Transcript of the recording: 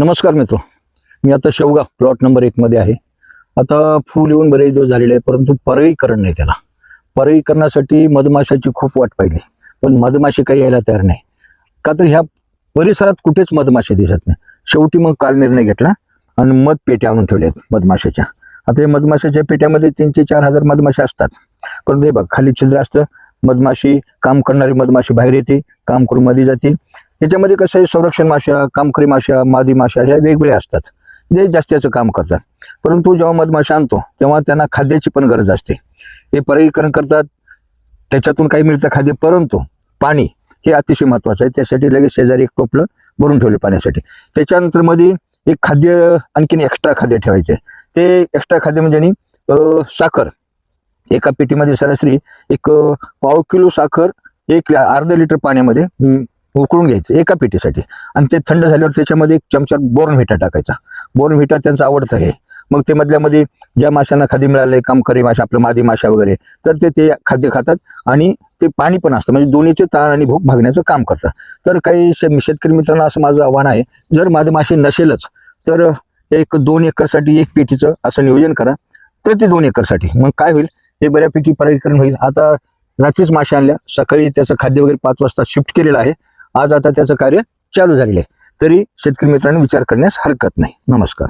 नमस्कार मित्र. मी आता शेवगा प्लॉट नंबर एकमध्ये आहे. आता फूल येऊन बरेच दिवस झालेले आहे परंतु परळीकरण नाही त्याला. परळीकरणासाठी मधमाशाची खूप वाट पाहिली. पण मधमाशी काही यायला तयार नाही. का तर ह्या परिसरात कुठेच मधमाशी दिसत नाही. शेवटी मग काल निर्णय घेतला आणि मध पेट्या आणून ठेवल्या आहेत मधमाशाच्या. आता या मधमाशाच्या पेट्यामध्ये तीन ते चार हजार मधमाशा असतात. परंतु हे बघ खाली छिद्र असतं. मधमाशी काम करणारी मधमाशी बाहेर येते काम करून मध्ये जाते. याच्यामध्ये कसं आहे संरक्षण माशा कामकरी माशा मादी माशा ह्या वेगवेगळ्या असतात. जे जास्तीचं काम करतात. परंतु जेव्हा मधमाशा आणतो तेव्हा त्यांना खाद्याची पण गरज असते. हे परागीकरण करतात. त्याच्यातून काही मिळतं खाद्य परंतु पाणी हे अतिशय महत्त्वाचं आहे. त्यासाठी लगेच शेजारी एक टोपलं भरून ठेवले पाण्यासाठी. त्याच्यानंतरमध्ये एक खाद्य आणखीन एक्स्ट्रा खाद्य ठेवायचे. ते एक्स्ट्रा खाद्य म्हणजे आणि, साखर. एका पेटीमध्ये सरासरी एक पाव किलो साखर एक अर्धा लिटर पाण्यामध्ये उकळून घ्यायचं एका पेटीसाठी. आणि ते थंड झाल्यावर त्याच्यामध्ये एक चमचा बोर्नव्हिटा टाकायचा. बोर्नव्हिटा त्यांचं आवडतं आहे मग ते मधल्यामध्ये ज्या माशांना खाद्य मिळालंय कामकरी माशा आपलं मादी माशा वगैरे तर ते ते खाद्य खातात आणि ते पाणी पण असतं. म्हणजे दोन्हीचे ताण आणि भूक भागण्याचं काम करतात तर काही शे- शेतकरी मित्रांना असं माझं आव्हान आहे जर मधमाशी नसेलच तर एक दोन एकरसाठी एक पेटीचं असं नियोजन करा. प्रति दोन एकरसाठी. मग काय होईल? हे बऱ्यापैकी परागीकरण होईल. आता रात्रीच मासे आणल्या. सकाळी त्याचं खाद्य वगैरे पाच वाजता शिफ्ट केलेलं आहे. आज आता त्याचं कार्य चालू झालेलं आहे. तरी शेतकरी मित्रांनी विचार करण्यास हरकत नाही. नमस्कार.